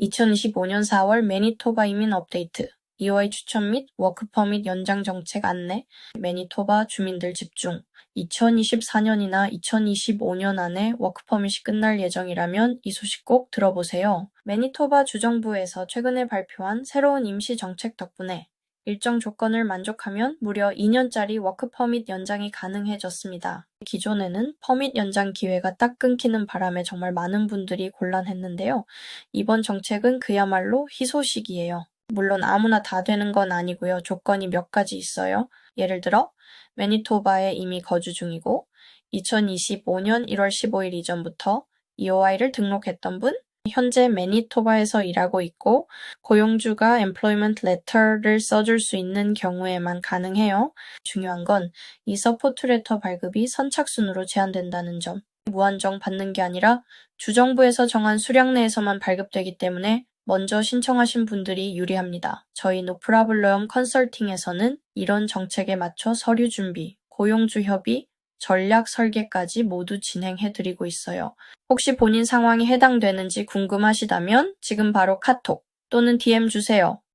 2025년 4월 매니토바 이민 업데이트, EOI 추천 및 워크퍼밋 연장 정책 안내, 매니토바 주민들 집중. 2024년이나 2025년 안에 워크퍼밋이 끝날 예정이라면 이 소식 꼭 들어보세요. 매니토바 주정부에서 최근에 발표한 새로운 임시 정책 덕분에 일정 조건을 만족하면 무려 2년짜리 워크퍼밋 연장이 가능해졌습니다. 기존에는 퍼밋 연장 기회가 딱 끊기는 바람에 정말 많은 분들이 곤란했는데요. 이번 정책은 그야말로 희소식이에요. 물론 아무나 다 되는 건 아니고요. 조건이 몇 가지 있어요. 예를 들어 매니토바에 이미 거주 중이고 2025년 1월 15일 이전부터 EOI를 등록했던 분, 현재 매니토바에서 일하고 있고 고용주가 employment letter를 써줄 수 있는 경우에만 가능해요. 중요한 건 이 서포트 레터 발급이 선착순으로 제한된다는 점. 무한정 받는 게 아니라 주정부에서 정한 수량 내에서만 발급되기 때문에 먼저 신청하신 분들이 유리합니다. 저희 노프라블럼 컨설팅에서는 이런 정책에 맞춰 서류 준비, 고용주 협의, 전략 설계까지 모두 진행해 드리고 있어요. 혹시 본인 상황이 해당되는지 궁금하시다면 지금 바로 카톡 또는 DM 주세요.